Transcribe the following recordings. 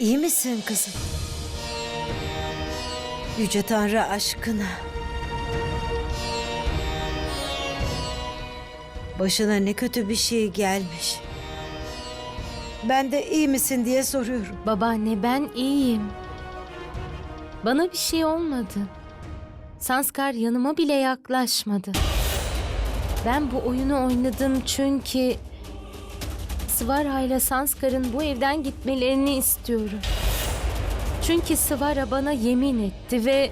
İyi misin kızım? Yüce Tanrı aşkına. Başına ne kötü bir şey gelmiş. Ben de iyi misin diye soruyorum. Babaanne ben iyiyim. Bana bir şey olmadı. Sanskar yanıma bile yaklaşmadı. Ben bu oyunu oynadım çünkü Svara ile Sanskar'ın bu evden gitmelerini istiyorum. Çünkü Svara bana yemin etti ve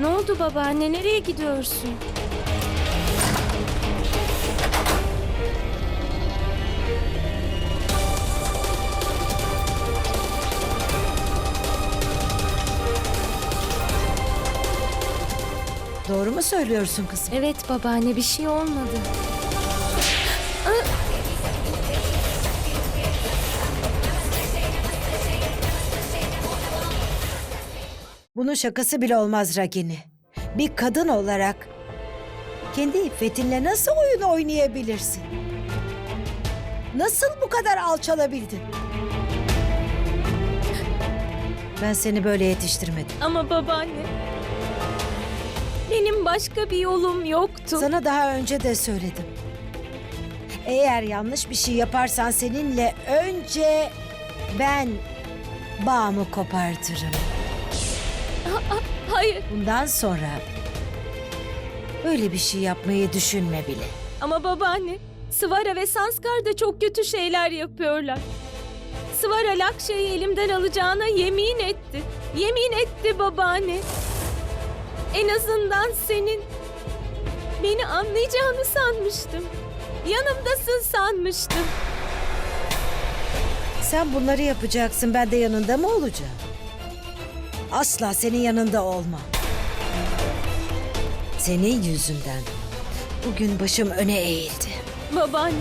Ne oldu babaanne? Nereye gidiyorsun? Doğru mu söylüyorsun kızım? Evet babaanne bir şey olmadı. Bunun şakası bile olmaz Ragini. Bir kadın olarak kendi iffetinle nasıl oyun oynayabilirsin? Nasıl bu kadar alçalabildin? Ben seni böyle yetiştirmedim. Ama babaanne benim başka bir yolum yoktu. Sana daha önce de söyledim. Eğer yanlış bir şey yaparsan seninle önce ben bağımı kopartırım. Hayır Bundan sonra öyle bir şey yapmayı düşünme bile. ama babaanne Svara ve Sanskar da çok kötü şeyler yapıyorlar. Svara Lakşa'yı elimden alacağına yemin etti. Yemin etti babaanne. En azından senin beni anlayacağını sanmıştım. Yanımdasın sanmıştım. Sen bunları yapacaksın, ben de yanında mı olacağım? Asla senin yanında olmam. Senin yüzünden bugün başım öne eğildi. Babaanne.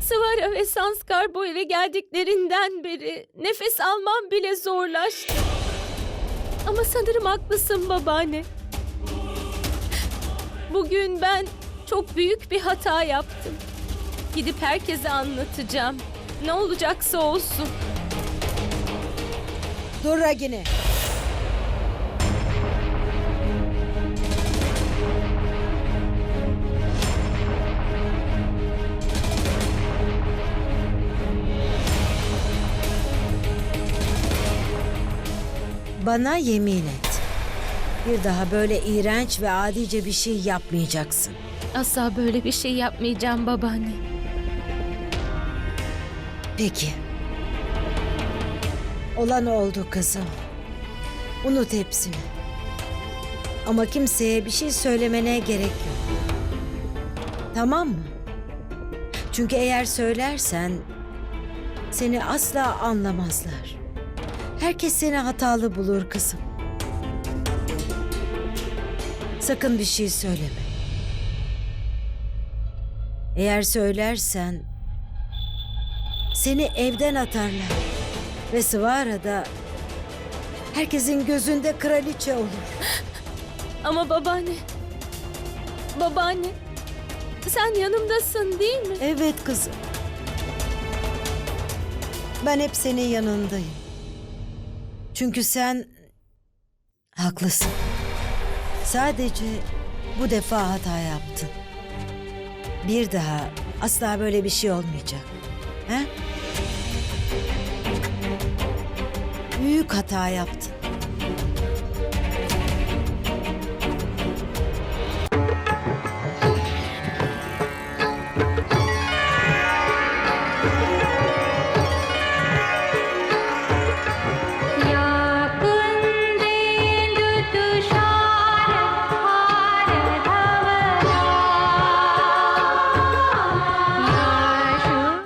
Svara ve Sanskar bu eve geldiklerinden beri nefes almam bile zorlaştı. Ama sanırım haklısın babaanne. Bugün ben çok büyük bir hata yaptım. Gidip herkese anlatacağım. Ne olacaksa olsun. Dur Ragini. Bana yemin et. Bir daha böyle iğrenç ve adice bir şey yapmayacaksın. Asla böyle bir şey yapmayacağım babaanne. Peki. Olan oldu kızım. Unut hepsini. Ama kimseye bir şey söylemene gerek yok. Tamam mı? Çünkü eğer söylersen seni asla anlamazlar. Herkes seni hatalı bulur kızım. Sakın bir şey söyleme. Eğer söylersen seni evden atarlar. Ve Svara da herkesin gözünde kraliçe olur. Ama babaanne. Babaanne. Sen yanımdasın değil mi? Evet kızım. Ben hep senin yanındayım. Çünkü sen haklısın. Sadece bu defa hata yaptın. Bir daha asla böyle bir şey olmayacak. He? Büyük hata yaptın.